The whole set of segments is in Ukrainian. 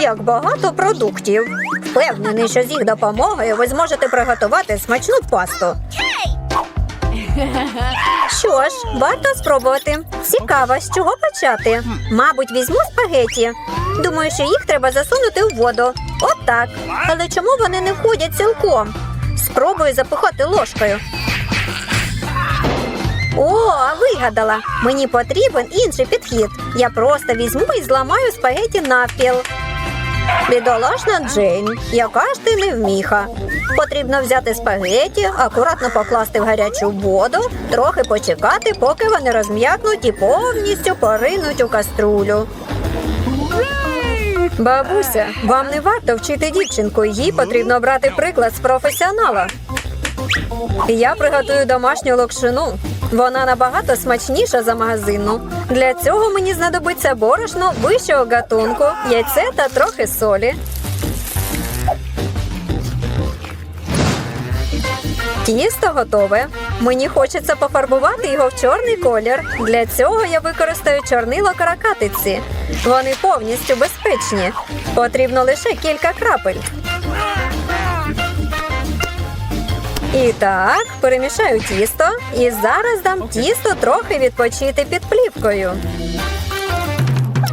Як багато продуктів. Впевнений, що з їх допомогою ви зможете приготувати смачну пасту. Що ж, варто спробувати. Цікаво, з чого почати. Мабуть, візьму спагеті. Думаю, що їх треба засунути у воду. От так. Але чому вони не входять цілком? Спробую запихати ложкою. О, вигадала! Мені потрібен інший підхід. Я просто візьму і зламаю спагеті навпіл. Бідолашна Джейн, яка ж ти невміха. Потрібно взяти спагеті, акуратно покласти в гарячу воду, трохи почекати, поки вони розм'якнуть і повністю поринуть у каструлю. Бабуся, вам не варто вчити дівчинку, їй потрібно брати приклад з професіонала. Я приготую домашню локшину. Вона набагато смачніша за магазинну. Для цього мені знадобиться борошно вищого гатунку, яйце та трохи солі. Тісто готове. Мені хочеться пофарбувати його в чорний колір. Для цього я використаю чорнило каракатиці. Вони повністю безпечні. Потрібно лише кілька крапель. І так, перемішаю тісто і зараз дам тісто трохи відпочити під плівкою.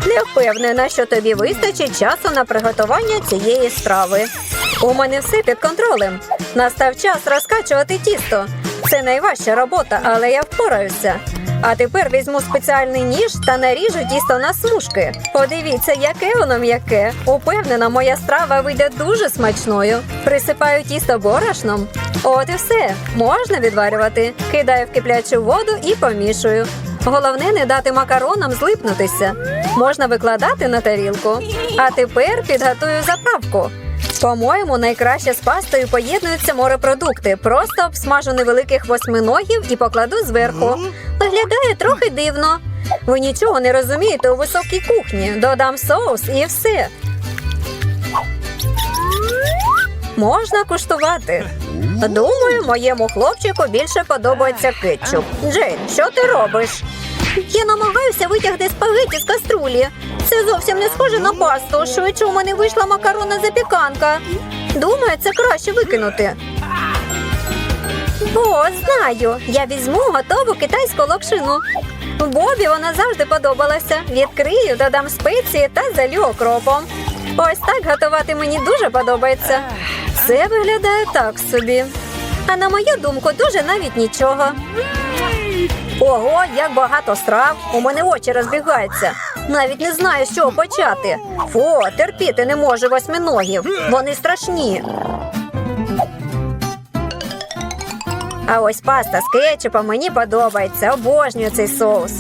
Не впевнена, що тобі вистачить часу на приготування цієї страви. У мене все під контролем. Настав час розкачувати тісто. Це найважча робота, але я впораюся. А тепер візьму спеціальний ніж та наріжу тісто на смужки. Подивіться, яке воно м'яке. Упевнена, моя страва вийде дуже смачною. Присипаю тісто борошном. От і все. Можна відварювати. Кидаю в киплячу воду і помішую. Головне не дати макаронам злипнутися. Можна викладати на тарілку. А тепер підготую заправку. По-моєму, найкраще з пастою поєднуються морепродукти. Просто обсмажу невеликих восьминогів і покладу зверху. Виглядає трохи дивно. Ви нічого не розумієте у високій кухні. Додам соус і все. Можна куштувати. Думаю, моєму хлопчику більше подобається кетчуп. Джейн, що ти робиш? Я намагаюся витягти спагеті з каструлі. Це зовсім не схоже на пасту. Швидше у мене вийшла макаронна запіканка. Думаю, це краще викинути. О, знаю. Я візьму готову китайську локшину. Бобі вона завжди подобалася. Відкрию, додам спеції та залю окропом. Ось так готувати мені дуже подобається. Це виглядає так собі. А на мою думку, дуже навіть нічого. Ого, як багато страв. У мене очі розбігаються. Навіть не знаю, з чого почати. Фу, терпіти не можу восьминогів. Вони страшні. А ось паста з кетчупом мені подобається. Обожнюю цей соус.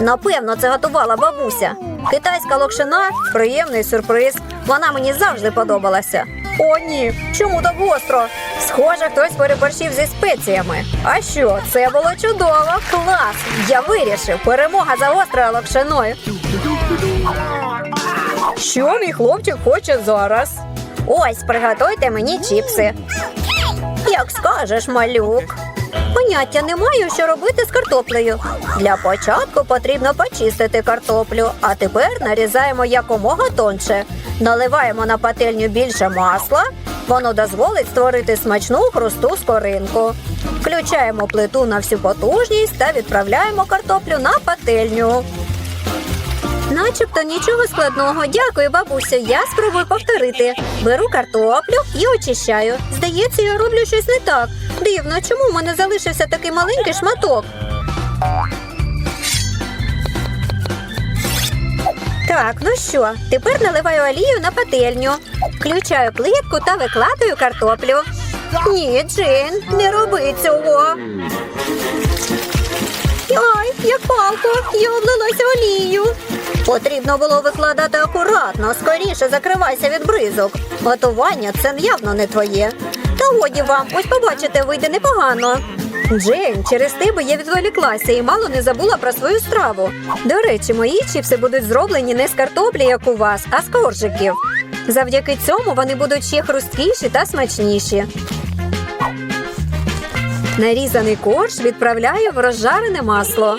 Напевно, це готувала бабуся. Китайська локшина приємний сюрприз. Вона мені завжди подобалася. О, ні, чому так гостро? Схоже, хтось переборщив зі спеціями. А що, це було чудово. Клас! Я вирішив. Перемога за острою локшиною. Що мій хлопчик хоче зараз? Ось, приготуйте мені чіпси. Як скажеш, малюк. Поняття не маю, що робити з картоплею. Для початку потрібно почистити картоплю, а тепер нарізаємо якомога тонше. Наливаємо на пательню більше масла. Воно дозволить створити смачну хрусту скоринку. Включаємо плиту на всю потужність та відправляємо картоплю на пательню. Начебто нічого складного. Дякую, бабусю. Я спробую повторити. Беру картоплю і очищаю. Здається, я роблю щось не так. Дивно, чому в мене залишився такий маленький шматок? Так, ну що, тепер наливаю олію на пательню. Включаю плитку та викладаю картоплю. Ні, Джейн, не роби цього. Ай, як палко, я облилася олією. Потрібно було викладати акуратно, скоріше закривайся від бризок. Готування це явно не твоє. Та годі вам, ось побачите, вийде непогано. Джейн, через тебе я відволіклася і мало не забула про свою страву. До речі, мої чіпси будуть зроблені не з картоплі, як у вас, а з коржиків. Завдяки цьому вони будуть ще хрусткіші та смачніші. Нарізаний корж відправляю в розжарене масло.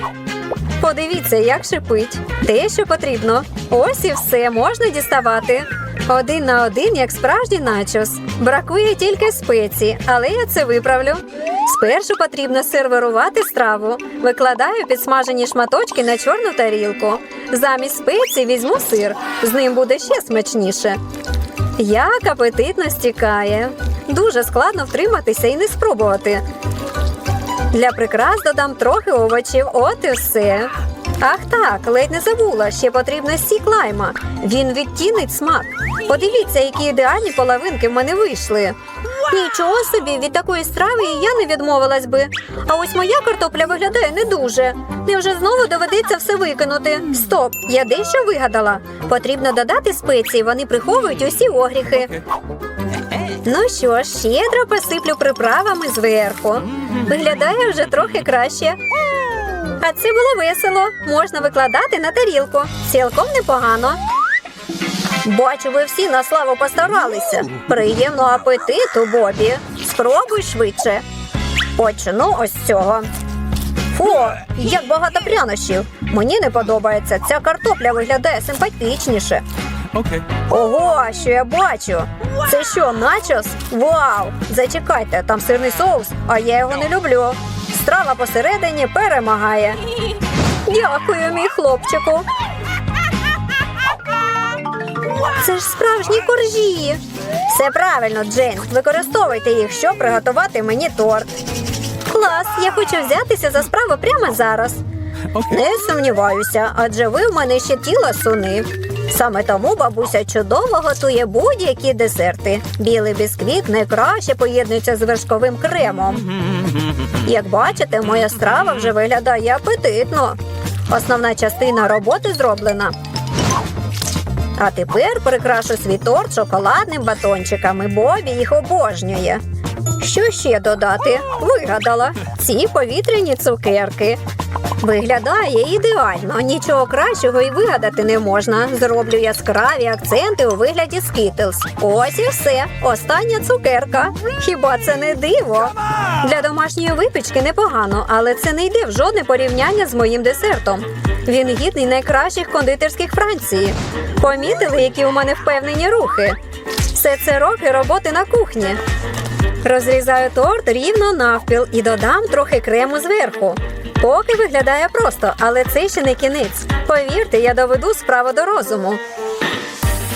Подивіться, як шипить. Те, що потрібно. Ось і все можна діставати. Один на один, як справжній начос. Бракує тільки спеції, але я це виправлю. Спершу потрібно сервірувати страву. Викладаю підсмажені шматочки на чорну тарілку. Замість спецій візьму сир. З ним буде ще смачніше. Як апетитно стікає. Дуже складно втриматися і не спробувати. Для прикрас додам трохи овочів, от і все. Ах так, ледь не забула, ще потрібно сік лайма. Він відтінить смак. Подивіться, які ідеальні половинки в мене вийшли. Нічого собі, від такої страви і я не відмовилась би. А ось моя картопля виглядає не дуже. Невже знову доведеться все викинути? Стоп, я дещо вигадала. Потрібно додати спеції, вони приховують усі огріхи. Ну що ж, щедро посиплю приправами зверху. Виглядає вже трохи краще. А це було весело. Можна викладати на тарілку. Цілком непогано. Бачу, ви всі на славу постаралися. Приємного апетиту, Бобі. Спробуй швидше. Почну ось з цього. Фу, як багато прянощів. Мені не подобається. Ця картопля виглядає симпатичніше. Ого, що я бачу? Це що, начос? Вау! Зачекайте, там сирний соус, а я його не люблю. Страва посередині перемагає. Дякую, мій хлопчику. Це ж справжні коржі. Все правильно, Джейн. Використовуйте їх, щоб приготувати мені торт. Клас, я хочу взятися за справу прямо зараз. Не сумніваюся, адже ви в мене ще тіла суни. Саме тому бабуся чудово готує будь-які десерти. Білий бісквіт найкраще поєднується з вершковим кремом. Як бачите, моя страва вже виглядає апетитно. Основна частина роботи зроблена. А тепер прикрашу свій торт шоколадним батончиками. Бобі їх обожнює. Що ще додати? Вигадала ці повітряні цукерки. Виглядає ідеально. Нічого кращого і вигадати не можна. Зроблю яскраві акценти у вигляді скітлз. Ось і все. Остання цукерка. Хіба це не диво? Для домашньої випічки непогано, але це не йде в жодне порівняння з моїм десертом. Він гідний найкращих кондитерських Франції. Помітили, які у мене впевнені рухи. Все це роки роботи на кухні. Розрізаю торт рівно навпіл і додам трохи крему зверху. Поки виглядає просто, але це ще не кінець. Повірте, я доведу справу до розуму.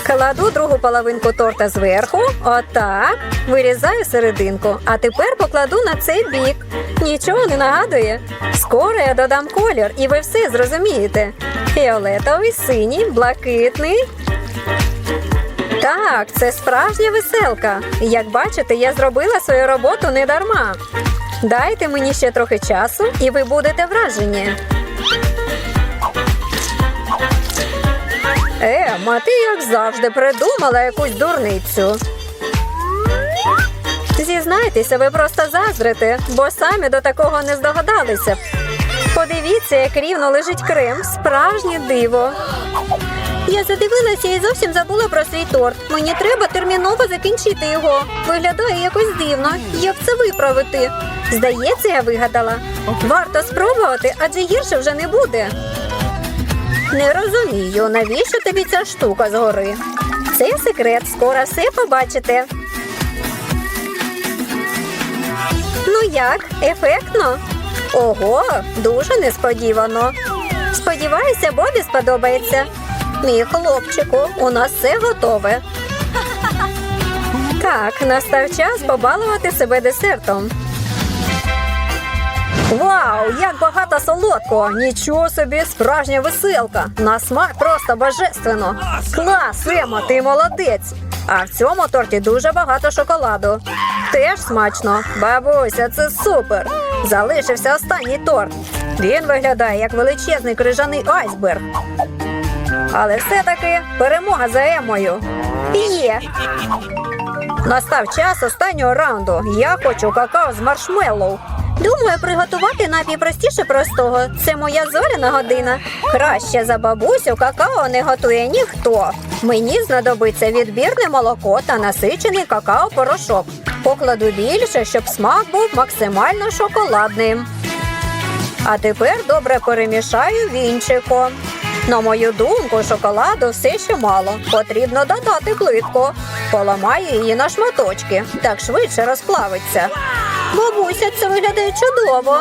Кладу другу половинку торта зверху, отак, вирізаю серединку, а тепер покладу на цей бік. Нічого не нагадує. Скоро я додам колір, і ви все зрозумієте. Фіолетовий, синій, блакитний. Так, це справжня веселка. Як бачите, я зробила свою роботу не дарма. Дайте мені ще трохи часу, і ви будете вражені. Ема, ти як завжди придумала якусь дурницю. Зізнайтеся, ви просто заздрите, бо самі до такого не здогадалися. Подивіться, як рівно лежить крем. Справжнє диво. Я задивилася і зовсім забула про свій торт. Мені треба терміново закінчити його. Виглядає якось дивно. Як це виправити? Здається, я вигадала. Варто спробувати, адже гірше вже не буде. Не розумію, навіщо тобі ця штука згори? Це секрет, скоро все побачите. Ну як, ефектно? Ого, дуже несподівано. Сподіваюся, Бобі сподобається. Мій хлопчику, у нас все готове. Так, настав час побалувати себе десертом. Вау, як багато солодкого! Нічого собі, справжня веселка. На смак просто божественно. Клас, Ема, ти молодець. А в цьому торті дуже багато шоколаду. Теж смачно. Бабуся, це супер. Залишився останній торт. Він виглядає як величезний крижаний айсберг. Але все-таки перемога за Емою. Є. Настав час останнього раунду. Я хочу какао з маршмеллоу. Думаю, приготувати напій простіше простого. Це моя зоряна година. Краще за бабусю какао не готує ніхто. Мені знадобиться відбірне молоко та насичений какао-порошок. Покладу більше, щоб смак був максимально шоколадним. А тепер добре перемішаю вінчиком. На мою думку, шоколаду все ще мало. Потрібно додати плитку. Поламаю її на шматочки, так швидше розплавиться. Бабуся, це виглядає чудово.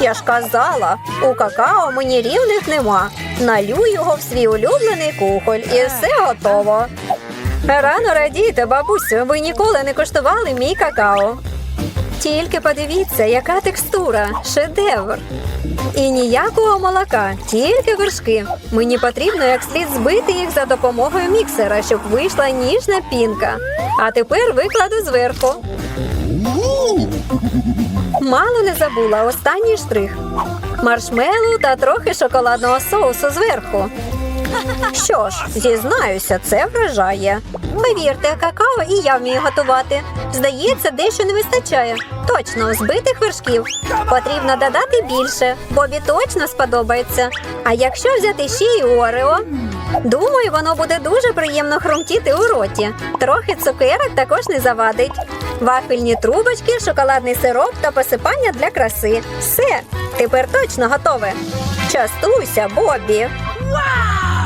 Я ж казала, у какао мені рівних нема. Налю його в свій улюблений кухоль і все готово. Рано радійте, бабусю, ви ніколи не коштували мій какао. Тільки подивіться, яка текстура, шедевр. І ніякого молока, тільки вершки. Мені потрібно як слід збити їх за допомогою міксера, щоб вийшла ніжна пінка. А тепер викладу зверху. Мало не забула останній штрих. Маршмеллоу та трохи шоколадного соусу зверху. Що ж, зізнаюся, це вражає. Повірте, какао і я вмію готувати. Здається, дещо не вистачає. Точно, збитих вершків. Потрібно додати більше, Бобі точно сподобається. А якщо взяти ще й Орео, думаю, воно буде дуже приємно хрумтіти у роті. Трохи цукерок також не завадить. Вафельні трубочки, шоколадний сироп та посипання для краси. Все, тепер точно готове. Частуйся, Бобі.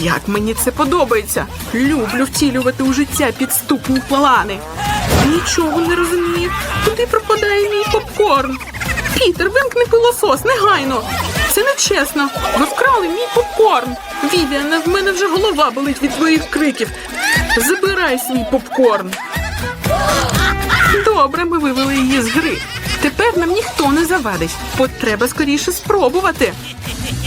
Як мені це подобається. Люблю втілювати у життя підступні плани. Нічого не розумію. Куди пропадає мій попкорн? Пітер, вимкни пилосос, негайно. Це нечесно. Ви вкрали мій попкорн. Вівіане, в мене вже голова болить від твоїх криків. Забирай свій попкорн. Добре, ми вивели її з гри. Тепер нам ніхто не завадить. Потреба скоріше спробувати.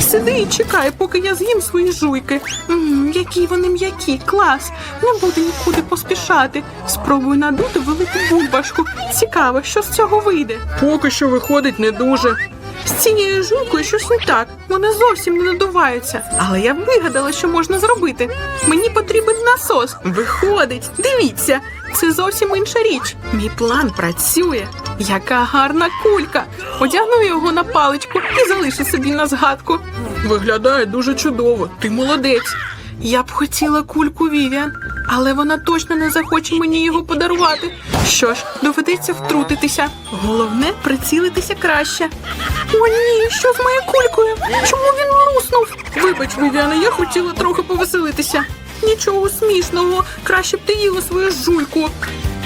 Сиди і чекай, поки я з'їм свої жуйки. М, які вони м'які, клас. Не буду нікуди поспішати. Спробую надути велику бульбашку. Цікаво, що з цього вийде. Поки що виходить не дуже. З цією жуйкою щось не так. Вона зовсім не надувається. Але я вигадала, що можна зробити. Мені потрібен насос. Виходить, дивіться, це зовсім інша річ. Мій план працює. Яка гарна кулька. Одягну його на паличку і залишу собі на згадку. Виглядає дуже чудово. Ти молодець. Я б хотіла кульку Вівіан, але вона точно не захоче мені його подарувати. Що ж, доведеться втрутитися. Головне прицілитися краще. О, ні, що з моєю кулькою? Чому він луснув? Вибач, Вівіана, я хотіла трохи повеселитися. Нічого смішного, краще б ти їла свою жуйку.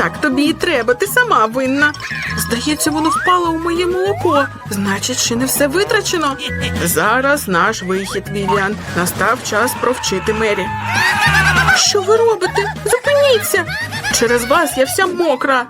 Так тобі і треба, ти сама винна. Здається, воно впало у моє молоко. Значить, ще не все витрачено. Зараз наш вихід, Вівіан. Настав час провчити Мері. Що ви робите? Зупиніться! Через вас я вся мокра.